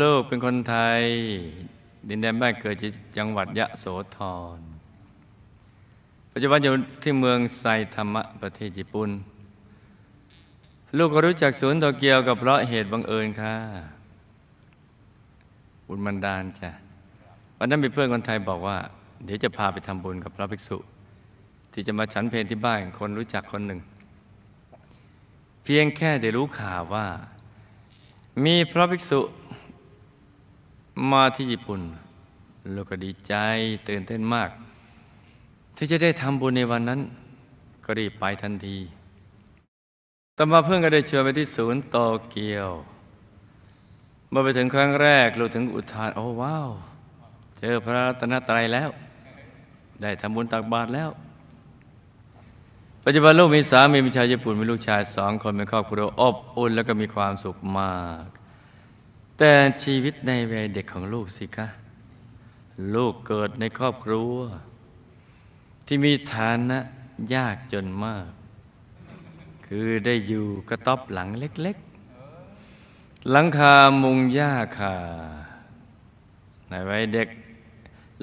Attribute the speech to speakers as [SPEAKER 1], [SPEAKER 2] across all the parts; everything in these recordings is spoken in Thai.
[SPEAKER 1] ลูกเป็นคนไทย ดินแดนบ้านเกิดที่จังหวัดยะโสธร ปัจจุบันอยู่ที่เมืองไซธรรมะประเทศญี่ปุ่น ลูกก็รู้จักศูนย์โตเกียวกับเพราะเหตุบังเอิญค่ะบุญบันดาลจ้ะวันนั้นมีเพื่อนคนไทยบอกว่า เดี๋ยวจะพาไปทำบุญกับพระภิกษุ ที่จะมาฉันเพลที่บ้านคนรู้จักคนหนึ่ง เพียงแค่ได้รู้ข่าวว่า มีพระภิกษุ มาที่ญี่ปุ่นลูกก็ดีใจตื่นเต้นมาก ที่จะได้ทำบุญในวันนั้น ก็รีบไปทันทีต่อมาเพื่อนก็ได้เชิญไปที่ศูนย์โตเกียว เมื่อไปถึงครั้งแรกลูกถึงอุทาน โอ้ว้าว เจอพระรัตนตรัยแล้ว ได้ทำบุญตักบาตรแล้ว ปัจจุบันลูกมีสามีเป็นชาวญี่ปุ่นมีลูกชายสองคนเป็นครอบครัวอบอุ่นแล้วก็มีความสุขมาก แต่ชีวิตในวัยเด็กของลูกสิคะ ลูกเกิดในครอบครัว ที่มีฐานะยากจนมาก คือได้อยู่กระต๊อบหลังเล็กๆ หลังคามุงหญ้าคาในวัยเด็ก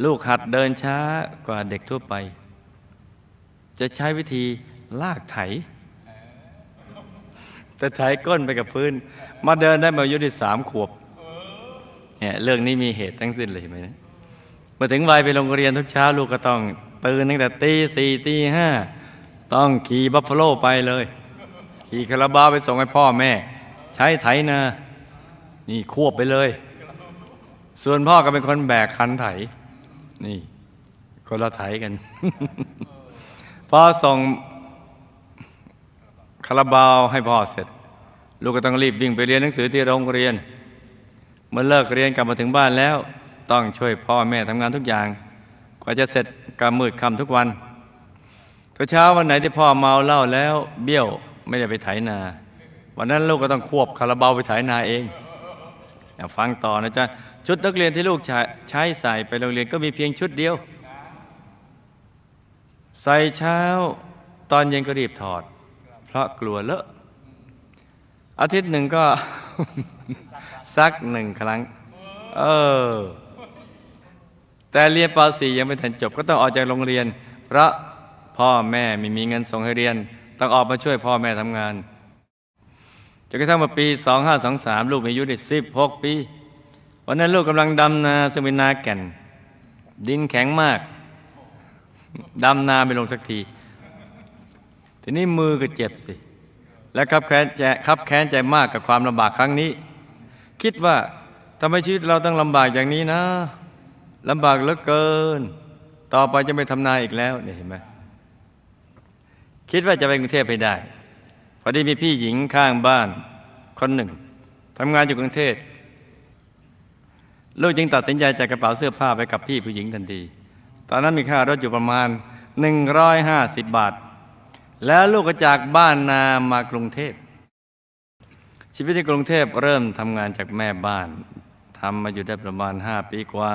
[SPEAKER 1] ลูกหัดเดินช้ากว่าเด็กทั่วไป จะใช้วิธีลากไถ แต่ไถก้นไปกับพื้น มาเดินได้มาอายุที่สามขวบ เนี่ยเรื่องนี้มีเหตุทั้งสิ้นเลยเห็นไหมนะเมื่อถึงวัยไปโรงเรียนทุกเช้าลูกก็ต้องตื่นตั้งแต่ตีสี่ตีห้าต้องขี่บัฟฟาโลไปเลย ขี่คาราบาวไปส่งให้พ่อแม่ ใช้ไถนานี่ควบไปเลย ส่วนพ่อก็เป็นคนแบกคันไถ นี่คนละไถกัน พอส่งคาราบาวให้พ่อเสร็จ ลูกก็ต้องรีบวิ่งไปเรียนหนังสือที่โรงเรียน เมื่อเลิกเรียนกลับมาถึงบ้านแล้ว ต้องช่วยพ่อแม่ทำงานทุกอย่าง กว่าจะเสร็จก็มืดค่ำทุกวันทุกเช้าวันไหนที่พ่อเมาเหล้าแล้วเบี้ยวไม่ได้ไปไถนา วันนั้นลูกก็ต้องควบคาราบาไปไถนาเองฟังต่อนะจ๊ะชุดนักเรียนที่ลูกใช้ใช้ใส่ไปโรงเรียนก็มีเพียงชุดเดียว ใส่เช้าตอนเย็นก็รีบถอด เพราะกลัวเลอะอาทิตย์หนึ่งก็ ซักหนึ่งครั้ง เออ แต่เรียนป .4 ยังไม่ทันจบ ก็ต้องออกจากโรงเรียน เพราะพ่อแม่ไม่มีเงินส่งให้เรียน ต้องออกมาช่วยพ่อแม่ทำงานจนกระทั่งมาปี 2523 ลูกมีอายุได้16 ปี วันนั้นลูกกำลังดำนาซึ่งเป็นนาแก่น ดินแข็งมากดำนาไม่ลงสักที ทีนี้มือก็เจ็บสิ และครับแค้นใจครับแค้นใจมากกับความลำบากครั้งนี้ คิดว่าทำไมชีวิตเราต้องลำบากอย่างนี้นะลำบากเหลือเกิน ต่อไปจะไม่ทำนาอีกแล้วเนี่ยเห็นไหมคิดว่าจะไปกรุงเทพไปได้ พอดีมีพี่หญิงข้างบ้านคนหนึ่งทำงานอยู่กรุงเทพลูกจึงตัดสินใจจ่ายกระเป๋าเสื้อผ้าไปกับพี่ผู้หญิงทันที ตอนนั้นมีค่ารถอยู่ประมาณ 150 บาท แล้วลูกก็จากบ้านนามากรุงเทพ ชีวิตในกรุงเทพเริ่มทำงานจากแม่บ้านทำมาอยู่ได้ประมาณห้าปีกว่า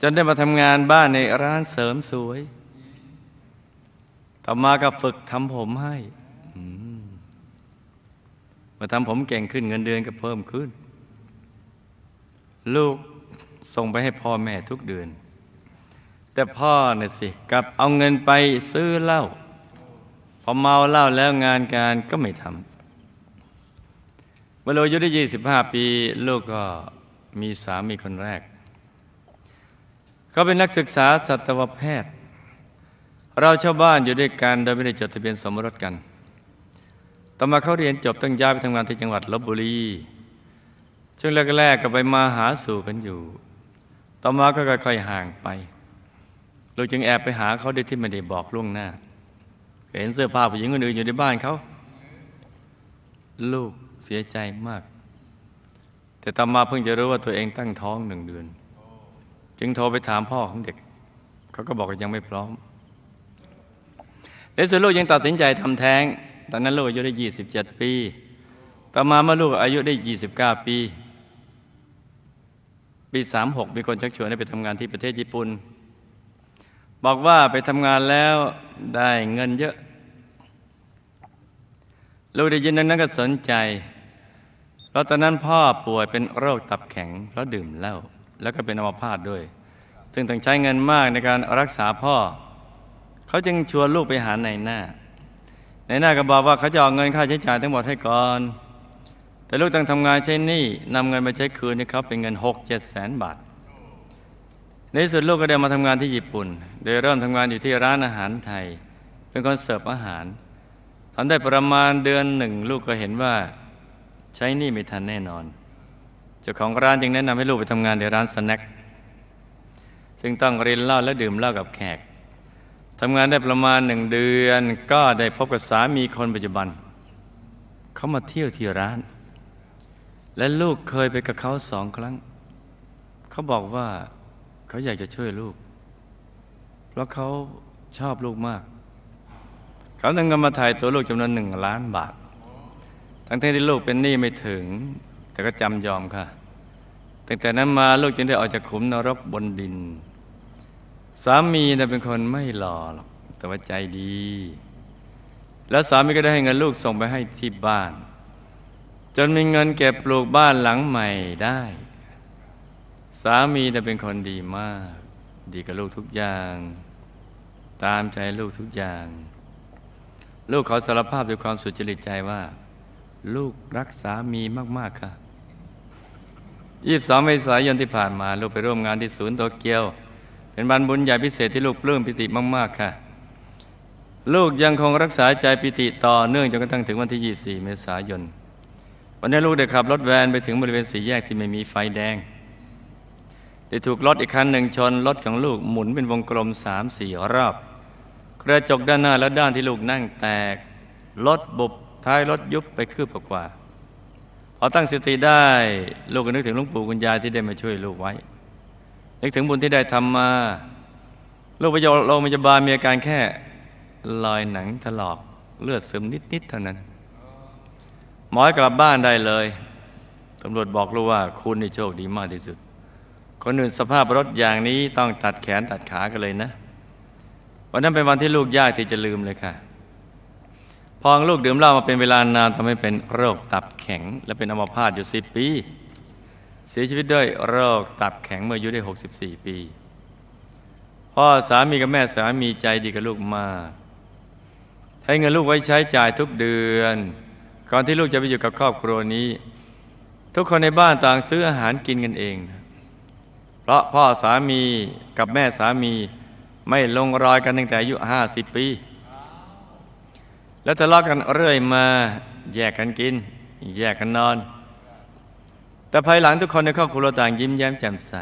[SPEAKER 1] จนได้มาทำงานบ้านในร้านเสริมสวย ต่อมาก็ฝึกทำผมให้มาทำผมเก่งขึ้นเงินเดือนก็เพิ่มขึ้น ลูกส่งไปให้พ่อแม่ทุกเดือน แต่พ่อเนี่ยสิกับเอาเงินไปซื้อเหล้าพอเมาเหล้าแล้วงานการก็ไม่ทำ เมื่อเราอายุได้ 25 ปี ลูกก็มีสามีคนแรก เขาเป็นนักศึกษาสัตวแพทย์ เราชาวบ้านอยู่ด้วยกันโดยไม่ได้จดทะเบียนสมรสกัน ต่อมาเขาเรียนจบต้องย้ายไปทำงานที่จังหวัดลบบุรีช่วงแรกๆก็ไปมาหาสู่กันอยู่ ต่อมาก็ค่อยๆห่างไป ลูกจึงแอบไปหาเขาโดยที่ไม่ได้บอกล่วงหน้า เห็นเสื้อผ้าผู้หญิงคนอื่นอยู่ในบ้านเขา ลูก เสียใจมาก แต่ต่อมาเพิ่งจะรู้ว่าตัวเองตั้งท้องหนึ่งเดือน จึงโทรไปถามพ่อของเด็ก เขาก็บอกว่ายังไม่พร้อมในสุดลูกยังตัดสินใจทำแท้ง ตอนนั้นลูกอายุได้ 27 ปี ต่อมาเมื่อลูกอายุได้ 29 ปี ปี 36 มีคนชักชวนให้ไปทำงานที่ประเทศญี่ปุ่น บอกว่าไปทำงานแล้วได้เงินเยอะ ลูกได้ยินดังนั้นก็สนใจ เพราะตอนนั้นพ่อป่วยเป็นโรคตับแข็งเพราะดื่มเหล้าแล้วก็เป็นอัมพาตด้วย ซึ่งต้องใช้เงินมากในการรักษาพ่อ เขาจึงชวนลูกไปหาในหน้า ในหน้าก็บอกว่าเขาจะเอาเงินค่าใช้จ่ายทั้งหมดให้ก่อน แต่ลูกต้องทำงานใช้หนี้นำเงินมาใช้คืนให้เขาเป็นเงินหกเจ็ดแสนบาท ในที่สุดลูกก็ได้มาทำงานที่ญี่ปุ่น โดยเริ่มทำงานอยู่ที่ร้านอาหารไทย เป็นคนเสิร์ฟอาหารทำได้ประมาณเดือนหนึ่งลูกก็เห็นว่า ใช้หนี้ไม่ทันแน่นอน เจ้าของร้านจึงแนะนำให้ลูกไปทำงานในร้านสแน็คซึ่งต้องเรียนเหล้าและดื่มเหล้ากับแขกทำงานได้ประมาณหนึ่งเดือน ก็ได้พบกับสามีคนปัจจุบัน เขามาเที่ยวที่ร้าน และลูกเคยไปกับเขาสองครั้ง เขาบอกว่าเขาอยากจะช่วยลูก เพราะเขาชอบลูกมาก เขานำเงินมาถ่ายตัวลูกจำนวนหนึ่งล้านบาท ทั้งที่ลูกเป็นหนี้ไม่ถึง แต่ก็จำยอมค่ะ ตั้งแต่นั้นมาลูกจึงได้ออกจากขุมนรกบนดิน สามีน่ะเป็นคนไม่หล่อหรอกแต่ว่าใจดี แล้วสามีก็ได้ให้เงินลูกส่งไปให้ที่บ้าน จนมีเงินเก็บปลูกบ้านหลังใหม่ได้ สามีน่ะเป็นคนดีมาก ดีกับลูกทุกอย่าง ตามใจลูกทุกอย่าง ลูกเขาสารภาพด้วยความสุจริตใจว่า ลูกรักสามีมาก ๆ ค่ะ 22เมษายนที่ผ่านมาลูกไปร่วมงานที่ศูนย์โตเกียว เป็นบันบุญใหญ่พิเศษที่ลูกปลื้มปิติมาก ๆ ค่ะ ลูกยังคงรักษาใจปิติต่อเนื่องจนกระทั่งถึงวันที่ 24 เมษายน วันนี้ลูกได้ขับรถแวนไปถึงบริเวณสี่แยกที่ไม่มีไฟแดงได้ถูกรถอีกคันหนึ่งชนรถของลูกหมุนเป็นวงกลมสามสี่รอบกระจกด้านหน้าและด้านที่ลูกนั่งแตกรถบุบ ท้ายรถยุบไปคืบกว่าพอตั้งสติได้ลูกก็นึกถึงหลวงปู่คุณยายที่ได้มาช่วยลูกไว้ นึกถึงบุญที่ได้ทำมา ลูกไปโรงพยาบาลมีอาการแค่รอยหนังถลอกเลือดซึมนิดๆเท่านั้นหมอให้กลับบ้านได้เลยตำรวจบอกลูกว่าคุณนี่โชคดีมากที่สุด คนอื่นสภาพรถอย่างนี้ต้องตัดแขนตัดขากันเลยนะ วันนั้นเป็นวันที่ลูกยากที่จะลืมเลยค่ะ พองลูกดื่มเหล้ามาเป็นเวลานานทำให้เป็นโรคตับแข็ง และเป็นอัมพาตอยู่สิบปี เสียชีวิตด้วยโรคตับแข็งเมื่ออายุได้ 64 ปี พ่อสามีกับแม่สามีใจดีกับลูกมากให้เงินลูกไว้ใช้จ่ายทุกเดือน ก่อนที่ลูกจะไปอยู่กับครอบครัวนี้ ทุกคนในบ้านต่างซื้ออาหารกินกันเอง เพราะพ่อสามีกับแม่สามีไม่ลงรอยกันตั้งแต่อายุห้าสิบปี แล้วทะเลาะกันเรื่อยมา แยกกันกิน แยกกันนอน แต่ภายหลังทุกคนในครอบครัวต่างยิ้มแย้มแจ่มใส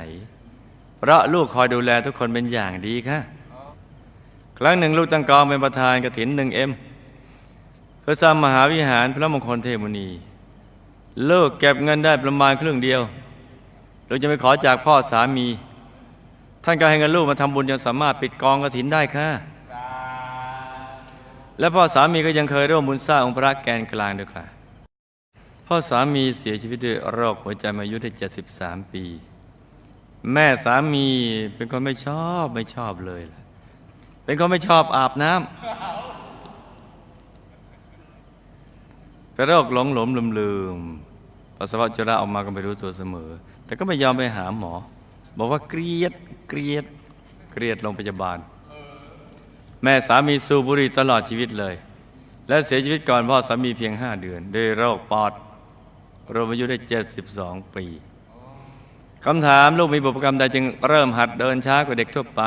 [SPEAKER 1] เพราะลูกคอยดูแลทุกคนเป็นอย่างดีค่ะ ครั้งหนึ่งลูกตั้งกองเป็นประธานกระถินหนึ่งเอ็มเพื่อสร้างมหาวิหารพระมงคลเทมุนีลูกเก็บเงินได้ประมาณครึ่งเดียวลูกจะไปขอจากพ่อสามี ท่านก็ให้เงินลูกมาทำบุญจนสามารถปิดกองกระถินได้ค่ะ และพ่อสามีก็ยังเคยร่วมบุญสร้างองค์พระแกนกลางด้วยค่ะ พ่อสามีเสียชีวิตด้วยโรคหัวใจมายุได้73 ปี แม่สามีเป็นคนไม่ชอบไม่ชอบเลยล่ะเป็นคนไม่ชอบอาบน้ำเป็นโรคหลงหลมลืมลืมปัสสาวะอุจจาระออกมาก็ไม่รู้ตัวเสมอ แต่ก็ไม่ยอมไปหาหมอ บอกว่าเกลียดเกลียดเกลียดโรงพยาบาล แม่สามีสูบบุหรี่ตลอดชีวิตเลย และเสียชีวิตก่อนพ่อสามีเพียง5เดือน ด้วยโรคปอดรวมอายุได้ 72 ปีคำถามลูกมีบุพกรรมใดจึงเริ่มหัดเดินช้ากว่าเด็กทั่วไป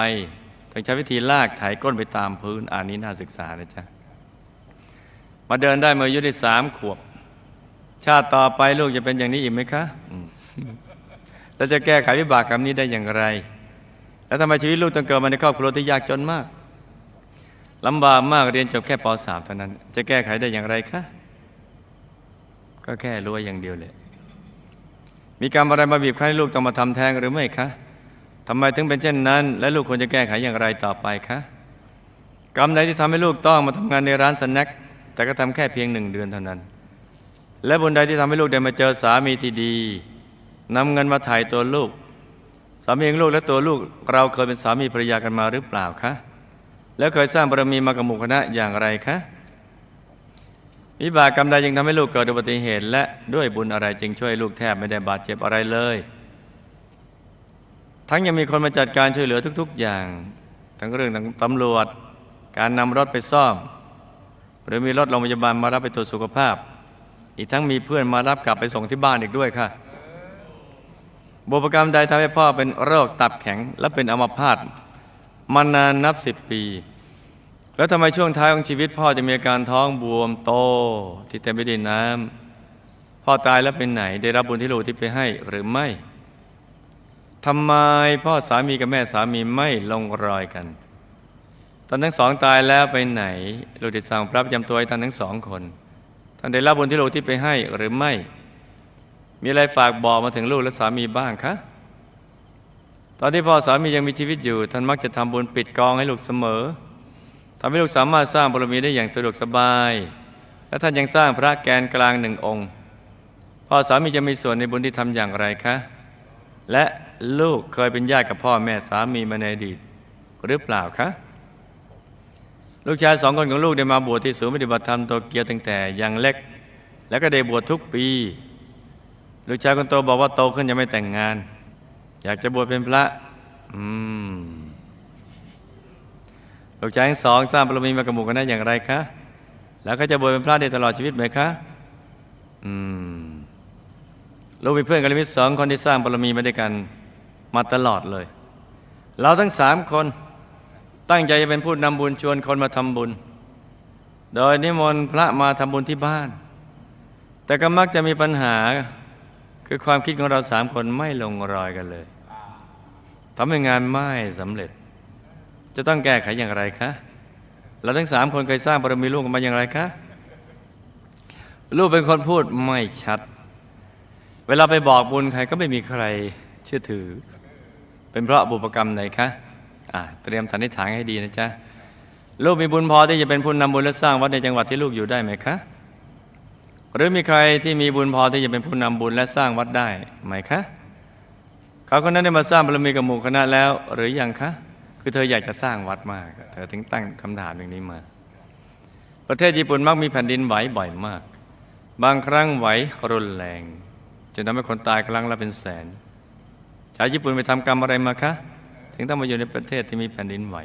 [SPEAKER 1] ต้องใช้วิธีลากไถก้นไปตามพื้นอันนี้น่าศึกษานะจ๊ะมาเดินได้เมื่ออายุได้สามขวบ ชาติต่อไปลูกจะเป็นอย่างนี้อีกไหมคะแล้วจะแก้ไขวิบากกรรมนี้ได้อย่างไร แล้วทำไมชีวิตลูกต้องเกิดมาในครอบครัวที่ยากจนมาก ลำบากมากเรียนจบแค่ป .3 เท่านั้น จะแก้ไขได้อย่างไรคะ ก็แค่รวยอย่างเดียวเลย มีกรรมอะไรมาบีบคั้นให้ลูกต้องมาทำแท้งหรือไม่คะทำไมถึงเป็นเช่นนั้น และลูกควรจะแก้ไขอย่างไรต่อไปคะกรรมใดที่ทำให้ลูกต้องมาทำงานในร้านสแน็คแต่ก็ทำแค่เพียงหนึ่งเดือนเท่านั้น และบุญใดที่ทำให้ลูกได้มาเจอสามีที่ดีนำเงินมาถ่ายตัวลูก สามีของลูกและตัวลูกเราเคยเป็นสามีภรรยากันมาหรือเปล่าคะ แล้วเคยสร้างบารมีมากับหมู่คณะอย่างไรคะวิบากกรรมใดจึงทำให้ลูกเกิดอุบัติเหตุ และด้วยบุญอะไรจึงช่วยลูกแทบไม่ได้บาดเจ็บอะไรเลย ทั้งยังมีคนมาจัดการช่วยเหลือทุก ๆ อย่าง ทั้งเรื่องทางตำรวจ การนำรถไปซ่อม หรือมีรถโรงพยาบาลมารับไปตรวจสุขภาพ อีกทั้งมีเพื่อนมารับกลับไปส่งที่บ้านอีกด้วยค่ะบุพกรรมใดทำให้พ่อเป็นโรคตับแข็ง และเป็นอัมพาต มานานนับสิบปี แล้วทำไมช่วงท้ายของชีวิต พ่อจะมีอาการท้องบวมโตที่เต็มไปด้วยน้ำพ่อตายแล้วเป็นไหน ได้รับบุญที่ลูกที่ไปให้หรือไม่ทำไมพ่อสามีกับแม่สามีไม่ลงรอยกัน ตอนทั้งสองตายแล้วไปไหนลูกได้สั่งพระประจำตัวให้ท่านทั้งสองคนท่านได้รับบุญที่ลูกที่ไปให้หรือไม่ มีอะไรฝากบอกมาถึงลูกและสามีบ้างคะ ตอนที่พ่อสามียังมีชีวิตอยู่ ท่านมักจะทำบุญปิดกองให้ลูกเสมอทำให้ลูกสามารถสร้างบารมีได้อย่างสะดวกสบาย และท่านยังสร้างพระแกนกลางหนึ่งองค์ พ่อสามีจะมีส่วนในบุญที่ทำอย่างไรคะ และลูกเคยเป็นญาติกับพ่อแม่สามีมาในอดีตหรือเปล่าคะ ลูกชายสองคนของลูกได้มาบวชที่ศูนย์ปฏิบัติธรรมโตเกียวตั้งแต่ยังเล็ก แล้วก็ได้บวชทุกปี ลูกชายคนโตบอกว่าโตขึ้นยังไม่แต่งงาน อยากจะบวชเป็นพระ อืมลูกชายทั้งสองสร้างบารมีมากับหมู่คณะอย่างไรคะ แล้วก็จะบวชเป็นพระได้ตลอดชีวิตไหมคะ อืม ลูกมีเพื่อนกัลยาณมิตรสองคนที่สร้างบารมีมาด้วยกันมาตลอดเลย เราทั้งสามคนตั้งใจจะเป็นผู้นำบุญชวนคนมาทำบุญ โดยนิมนต์พระมาทำบุญที่บ้าน แต่ก็มักจะมีปัญหาคือความคิดของเราสามคนไม่ลงรอยกันเลย ทำให้งานไม่สำเร็จ จะต้องแก้ไขอย่างไรคะเราทั้งสามคนเคยสร้างบารมีลูกกันมาอย่างไรคะลูกเป็นคนพูดไม่ชัด เวลาไปบอกบุญใครก็ไม่มีใครเชื่อถือ เป็นเพราะบุพกรรมไหนคะอ่าเตรียมสันนิษฐานให้ดีนะจ๊ะลูกมีบุญพอที่จะเป็นผู้นำบุญและสร้างวัดในจังหวัดที่ลูกอยู่ได้ไหมคะหรือมีใครที่มีบุญพอที่จะเป็นผู้นำบุญและสร้างวัดได้ไหมคะ เขาคนนั้นได้มาสร้างบารมีกับหมู่คณะแล้ว หรือยังคะ คือเธออยากจะสร้างวัดมาก เธอถึงตั้งคำถามอย่างนี้มา ประเทศญี่ปุ่นมักมีแผ่นดินไหวบ่อยมาก บางครั้งไหวรุนแรงจนทำให้คนตายครั้งละเป็นแสน ชาวญี่ปุ่นไปทำกรรมอะไรมาคะ ถึงต้องมาอยู่ในประเทศที่มีแผ่นดินไหว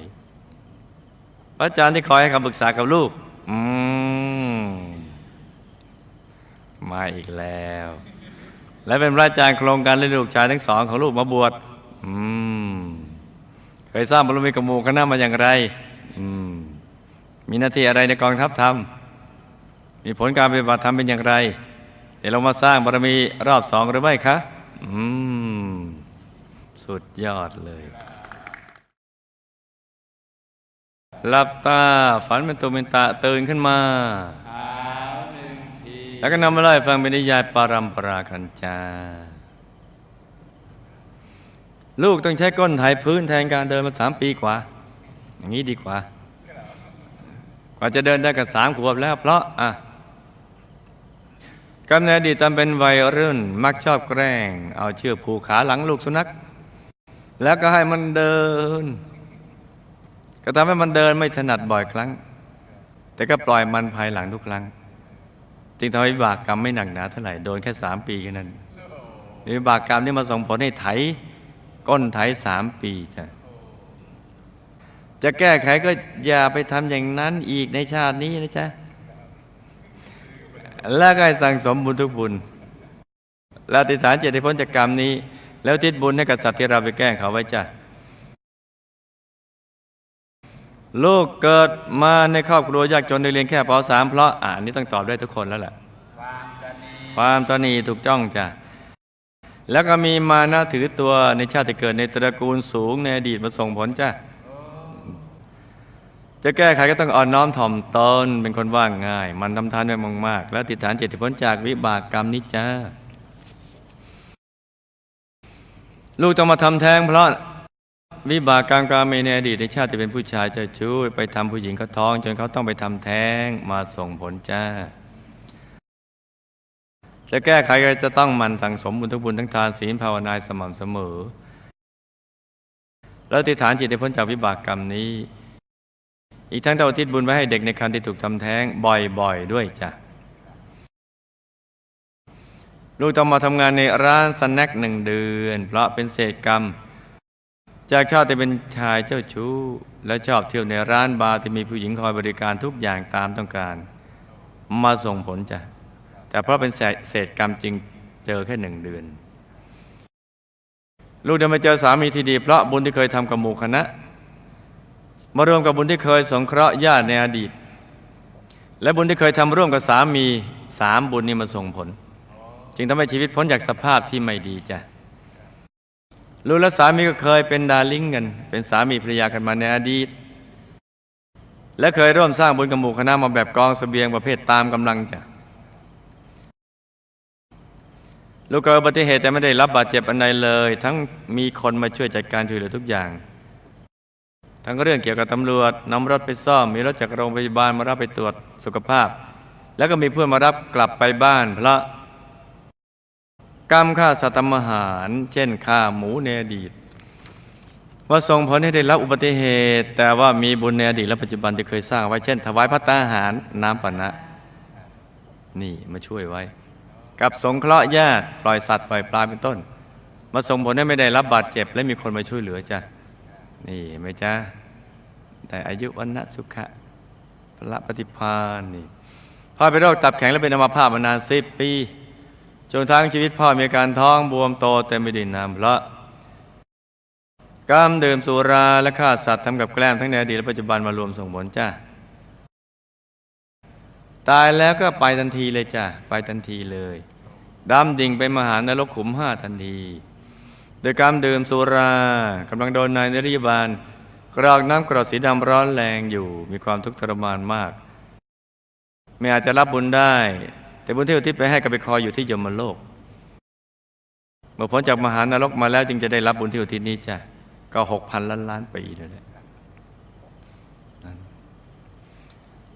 [SPEAKER 1] พระอาจารย์ที่คอยให้คำปรึกษากับลูก อืม มาอีกแล้ว และเป็นพระอาจารย์โครงการเลี้ยงลูกชายทั้งสองของลูกมาบวชอืมเคยสร้างบารมีกับหมู่คณะมาอย่างไร อืม มีหน้าที่อะไรในกองทัพธรรม มีผลการปฏิบัติธรรมเป็นอย่างไร เดี๋ยวเรามาสร้างบารมีรอบสองหรือไม่คะ อืม สุดยอดเลยหลับตาฝันเป็นตัวเป็นตาตื่นขึ้นมา แล้วก็นำมาไล่าให้ฟังเป็นนิยายปารัมปรากันจา ลูกต้องใช้ก้นไถพื้นแทนการเดินมาสามปีกว่า อย่างนี้ดีกว่า กว่าจะเดินได้กันสามขวบแล้ว เพราะอะกำเนิดดีตตอนเป็นวัยรุ่นมักชอบแกล้ง เอาเชือกผูกขาหลังลูกสุนัข แล้วก็ให้มันเดิน ก็ทำให้มันเดินไม่ถนัดบ่อยครั้ง แต่ก็ปล่อยมันภายหลังทุกครั้ง จึงทำให้บากกรรมไม่หนักหนาเท่าไหร่โดนแค่สามปีแค่นั้นวิบากกรรมนี่มาส่งผลให้ไถก้นไถสามปีจ้ะจะแก้ไขก็อย่าไปทำอย่างนั้นอีกในชาตินี้นะจ๊ะแล้วก็สั่งสมบุญทุกบุญแล้วอธิฐานเจตใหพ้นจากกรรมนี้ แล้วทิศบุญให้กับสัตว์ที่เราไปแก้เขาไว้จ้ะ ลูกเกิดมาในครอบครัวยากจนได้เรียนแค่ป .3 เพราะอ่านนี้ต้องตอบได้ทุกคนแล้วแหละ ความตนีถูกจ้องจ้ะแล้วก็มีมานะถือตัวในชาติเกิดในตระกูลสูงในอดีตมาส่งผลจ้ะจะแก้ไขก็ต้องอ่อนน้อมถ่อมตนเป็นคนว่างง่าย มันทำทานไว้มากๆ แล้วติดฐานเจตที่พ้นจากวิบากกรรมนี้จ้าลูกต้องมาทำแท้งเพราะ วิบากกรรมกาเมในอดีตในชาติที่เป็นผู้ชายเจ้าชู้ไปทำผู้หญิงเขาท้อง จนเขาต้องไปทำแท้งมาส่งผลจ้า จะแก้ไขก็จะต้องมันสั่งสมบุญทุกบุญทั้งทานศีลภาวนาสม่ำเสมอ แล้วติฐานจิตให้พ้นจากวิบากกรรมนี้ อีกทั้งต้องอุทิศบุญไว้ให้เด็กในครรภ์ที่ถูกทำแท้งบ่อยๆด้วยจ้ะลูกต้องมาทำงานในร้านสแน็คหนึ่งเดือน เพราะเป็นเศษกรรม จากชาติที่เป็นชายเจ้าชู้ และชอบเที่ยวในร้านบาร์ที่มีผู้หญิงคอยบริการทุกอย่างตามต้องการ มาส่งผลจ้ะแต่เพราะเป็นเศษกรรมจริงเจอแค่หนึ่งเดือน ลูกจะมาเจอสามีที่ดี เพราะบุญที่เคยทำกับหมู่คณะ มารวมกับบุญที่เคยสงเคราะห์ญาติในอดีต และบุญที่เคยทำร่วมกับสามีสามบุญนี้มาส่งผล จึงทำให้ชีวิตพ้นจากสภาพที่ไม่ดีจ้ะ ลูกและสามีก็เคยเป็นดาริ่งกัน เป็นสามีภรรยากันมาในอดีต และเคยร่วมสร้างบุญกับหมู่คณะมาแบบกองสเสบียงประเภทตามกำลังจ้ะลูกเกิดอุบัติเหตุแต่ไม่ได้รับบาดเจ็บอันใดเลย ทั้งมีคนมาช่วยจัดการช่วยเหลือทุกอย่าง ทั้งเรื่องเกี่ยวกับตำรวจนำรถไปซ่อม มีรถจากโรงพยาบาลมารับไปตรวจสุขภาพ แล้วก็มีเพื่อนมารับกลับไปบ้าน เพราะ กรรมฆ่าสัตว์ทำอาหาร เช่นฆ่าหมูในอดีต ว่าส่งผลให้ได้รับอุบัติเหตุ แต่ว่ามีบุญในอดีตและปัจจุบันที่เคยสร้างไว้เช่น ถวายพระตาหารน้ำปานะ นี่มาช่วยไว้ กับสงเคราะห์ญาติปล่อยสัตว์ปล่อยปลาเป็นต้น มาส่งผลให้ไม่ได้รับบาดเจ็บ และมีคนมาช่วยเหลือจ้ะนี่ไหมจ๊ะแต่อายุวันนะสุขะพระปฏิพานนี่พ่อเป็นโรคตับแข็งและเป็นอัมพาตมานานสิบปี จนทั้งชีวิตพ่อมีการท้องบวมโตเต็มไปด้วยน้ำเพราะกรรมดื่มสุราและฆ่าสัตว์ทำกับแกล้มทั้งในอดีตและปัจจุบันมารวมส่งผลจ้าตายแล้วก็ไปทันทีเลยจ้าไปทันทีเลยดำดิ่งไปมหานรกขุมห้าทันที โดยการดื่มสุรากำลังโดนนายนริบาลกรอกน้ำกรดสีดำร้อนแรงอยู่ มีความทุกข์ทรมานมาก ไม่อาจจะรับบุญได้ แต่บุญที่อุทิศไปให้กับไปคอยอยู่ที่ยมโลก เมื่อพ้นจากมหานรกมาแล้วจึงจะได้รับบุญที่อุทิศนี้จ้ะก็หกพันล้านล้านปีนั่นแหละ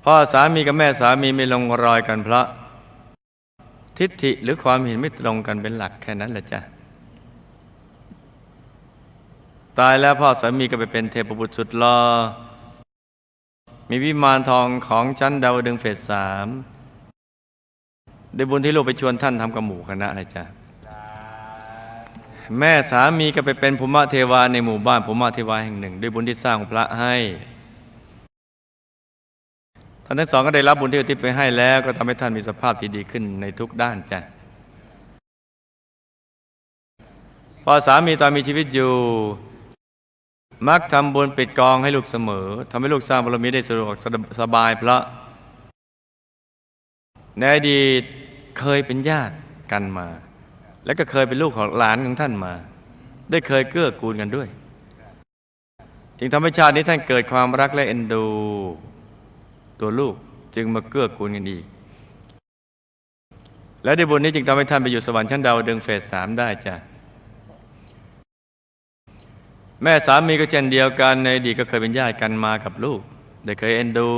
[SPEAKER 1] พ่อสามีกับแม่สามีไม่ลงรอยกันเพราะ ทิฏฐิหรือความเห็นไม่ตรงกันเป็นหลักแค่นั้นแหละจ้ะตายแล้วพ่อสามีก็ไปเป็นเทพบุตรสุดหล่อมีวิมานทองของชั้นดาวดึงเฟสสาม ได้บุญที่ลูกไปชวนท่านทำกับหมู่คณะอะจ้ะแม่สามีก็ไปเป็นภูมิเทวาในหมู่บ้านภูมิเทวาแห่งหนึ่ง ด้วยบุญที่สร้างพระให้ท่านทั้งสองก็ได้รับบุญที่อุทิศไปให้แล้ว ก็ทำให้ท่านมีสภาพที่ดีขึ้นในทุกด้านจ้ะพอสามีตอนมีชีวิตอยู่ มักทำบุญปิดกองให้ลูกเสมอทำให้ลูกสร้างบารมีได้สะดวกสบายเพราะในอดีต เคยเป็นญาติกันมา และก็เคยเป็นลูกของหลานของท่านมา ได้เคยเกื้อกูลกันด้วย จึงทำให้ชาตินี้ท่านเกิดความรักและเอ็นดู ตัวลูกจึงมาเกื้อกูลกันอีก และในบุญนี้จึงทำให้ท่านไปอยู่สวรรค์ชั้นดาวดึงเฟสสามได้จ้ะแม่สามีก็เช่นเดียวกันในอดีตก็เคยเป็นญาติกันมากับลูก ได้เคยเอ็นดู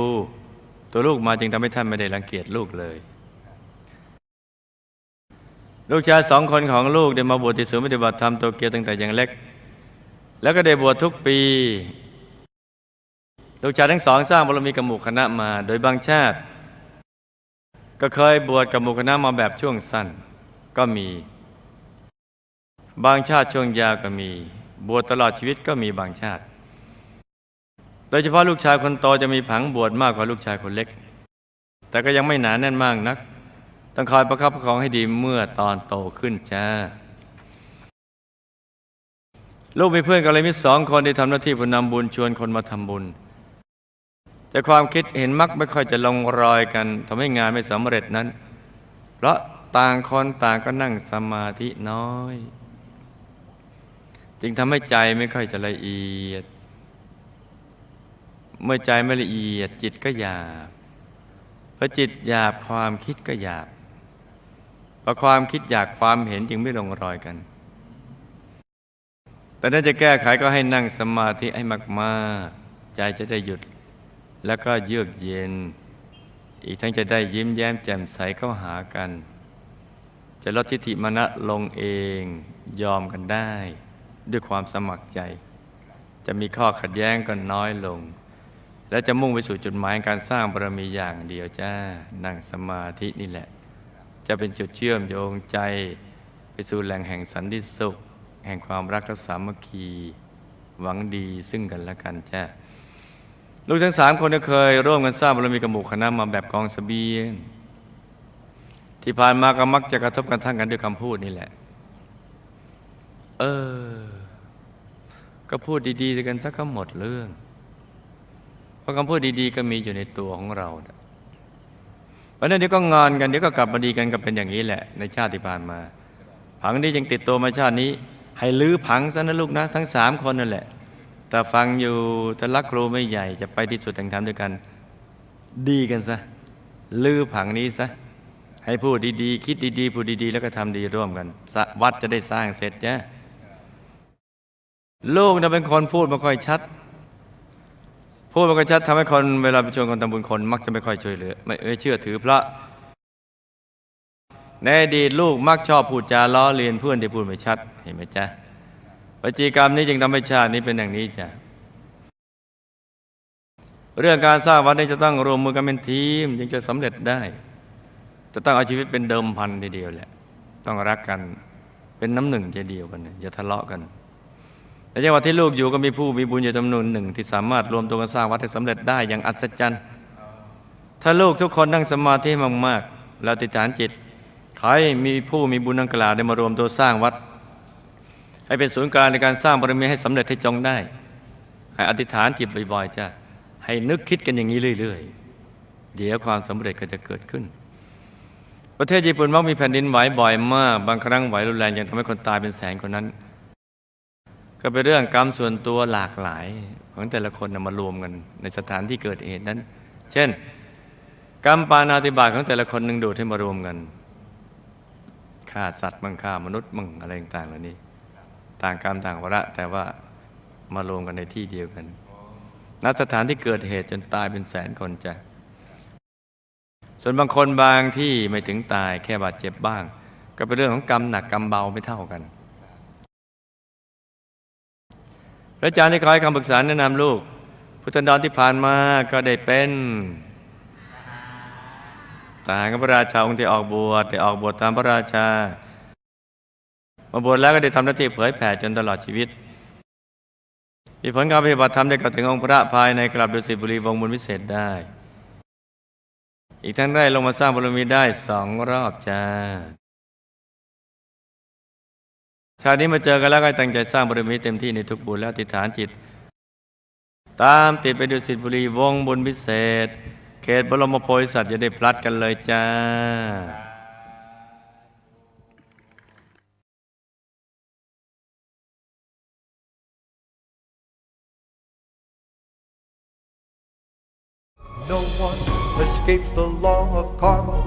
[SPEAKER 1] ตัวลูกมาจึงทำให้ท่านไม่ได้รังเกียจลูกเลย ลูกชายสองคนของลูกได้มาบวชที่ศูนย์ปฏิบัติธรรมโตเกียวตั้งแต่ยังเล็ก แล้วก็ได้บวชทุกปี ลูกชายทั้งสองสร้างบารมีกับหมู่คณะมา โดยบางชาติ ก็เคยบวชกับหมู่คณะมาแบบช่วงสั้นก็มี บางชาติช่วงยาวก็มี บวชตลอดชีวิตก็มีบางชาติ โดยเฉพาะลูกชายคนโตจะมีผังบวชมากกว่าลูกชายคนเล็ก แต่ก็ยังไม่หนาแน่นมากนัก ต้องคอยประคับประคองให้ดีเมื่อตอนโตขึ้นจ้า ลูกมีเพื่อนกัลยาณมิตรสองคนที่ทำหน้าที่ผู้นำบุญชวนคนมาทำบุญ แต่ความคิดเห็นมักไม่ค่อยจะลงรอยกันทำให้งานไม่สำเร็จนั้น เพราะต่างคนต่างก็นั่งสมาธิน้อย จึงทำให้ใจไม่ค่อยจะละเอียด เมื่อใจไม่ละเอียดจิตก็หยาบพอจิตหยาบความคิดก็หยาบ พอความคิดอยากความเห็นจึงไม่ลงรอยกัน แต่ถ้าจะแก้ไขก็ให้นั่งสมาธิให้มากๆ ใจจะได้หยุด แล้วก็เยือกเย็น อีกทั้งจะได้ยิ้มแย้มแจ่มใสเข้าหากัน จะลดทิฏฐิมณะลงเองยอมกันได้ ด้วยความสมัครใจ จะมีข้อขัดแย้งก็น้อยลง และจะมุ่งไปสู่จุดหมายการสร้างบารมีอย่างเดียวจ้านั่งสมาธินี่แหละ จะเป็นจุดเชื่อมโยงใจไปสู่แหล่งแห่งสันติสุข แห่งความรักและสามัคคีหวังดีซึ่งกันและกันจ้าลูกทั้งสามคนก็เคย ร่วมกันสร้างบารมีกับหมู่คณะมาแบบกองเสบียง ที่ผ่านมาก็มักจะกระทบกันทั้งกันด้วยคำพูดนี่แหละ เออ ก็พูดดีๆกันสักก็หมดเรื่อง เพราะคำพูดดีๆ ก็มีอยู่ในตัวของเรานะ เพราะนั้นเดี๋ยวก็งอนกันเดี๋ยวก็กลับมาดีกันก็เป็นอย่างนี้แหละ ในชาติที่ผ่านมา ผังนี้ยังติดตัวมาชาตินี้ ให้ลื้อผังซะนะลูกนะ ทั้งสามคนนั่นแหละ แต่ฟังอยู่ถ้ารักครูไม่ใหญ่จะไปที่สุดแห่งธรรมด้วยกัน ดีกันซะลื้อผังนี้ซะให้พูดดีๆ คิดดีๆ พูดดีๆ แล้วก็ทำดีร่วมกัน วัดจะได้สร้างเสร็จจ้ะลูกนะเป็นคนพูดไม่ค่อยชัด พูดม่ค่อยชัดทำให้คนเวลาไปชวนคนทำบุญคน มักจะไม่ค่อยช่วยเหลือไม่เชื่อถือพระ ในอดีตลูกมักชอบพูดจาล้อเลียนเพื่อนที่พูดไม่ชัดเห็นไหมจ๊ะปจีกรรมนี้จึงทำให้ชาตินี้เป็นอย่างนี้จ้ะเรื่องการสร้างวัดนี้จะต้องรวมมือกันเป็นทีมจึงจะสำเร็จได้ จะต้องเอาชีวิตเป็นเดิมพันทีเดียวแหละ ต้องรักกันเป็นน้ำหนึ่งใจเดียวกันอย่าทะเลาะกัน แต่จังหวะที่ลูกอยู่ก็มีผู้มีบุญอยู่จำนวนหนึ่ง ที่สามารถรวมตัวกันสร้างวัดให้สำเร็จได้อย่างอัศจรรย์ ถ้าลูกทุกคนนั่งสมาธิมากๆแล้วติดฐานจิตให้มีผู้มีบุญดังกล่าวได้มารวมตัวสร้างวัด ให้เป็นศูนย์กลางในการสร้างบารมีให้สำเร็จให้จงได้ ให้อธิษฐานจิตบ่อยๆจ้ะให้นึกคิดกันอย่างนี้เรื่อยๆ เดี๋ยวความสำเร็จก็จะเกิดขึ้น ประเทศญี่ปุ่นมักมีแผ่นดินไหวบ่อยมาก บางครั้งไหวรุนแรงจนทำให้คนตายเป็นแสนคนนั้น ก็เป็นเรื่องกรรมส่วนตัวหลากหลายของแต่ละคนนำมารวมกันในสถานที่เกิดเหตุนั้น เช่น กรรมปานาติบาตของแต่ละคนหนึ่งดูดให้มารวมกันฆ่าสัตว์มั่งฆ่ามนุษย์มั่งอะไรต่างๆเหล่านี้ ต่างกรรมต่างวระแต่ว่ามารวมกันในที่เดียวกันณสถานที่เกิดเหตุจนตายเป็นแสนคนจ้ะส่วนบางคนบางที่ไม่ถึงตายแค่บาดเจ็บบ้าง ก็เป็นเรื่องของกรรมหนักกรรมเบาไม่เท่ากัน พระอาจารย์ได้ขอให้คำปรึกษาแนะนำลูก พุทธันดรที่ผ่านมาก็ได้เป็นทหารกับพระราชาองค์ที่ออกบวชได้ออกบวชตามพระราชา มาบวชแล้วก็ได้ทำหน้าที่เผยแผ่จนตลอดชีวิตมีผลการปฏิบัติธรรมได้กลับถึงองค์พระภายในกลับดุสิตบุรีวงบุญวิเศษได้ อีกทั้งได้ลงมาสร้างบารมีได้สองรอบจ้า ชาตินี้มาเจอกันแล้วก็ตั้งใจสร้างบารมีเต็มที่ในทุกบุญและอธิฐานจิต ตามติดไปดุสิตบุรีวงบุญวิเศษ เขตบรมโพธิสัตว์จะได้พลัดกันเลยจ้า
[SPEAKER 2] No one escapes the law of karma.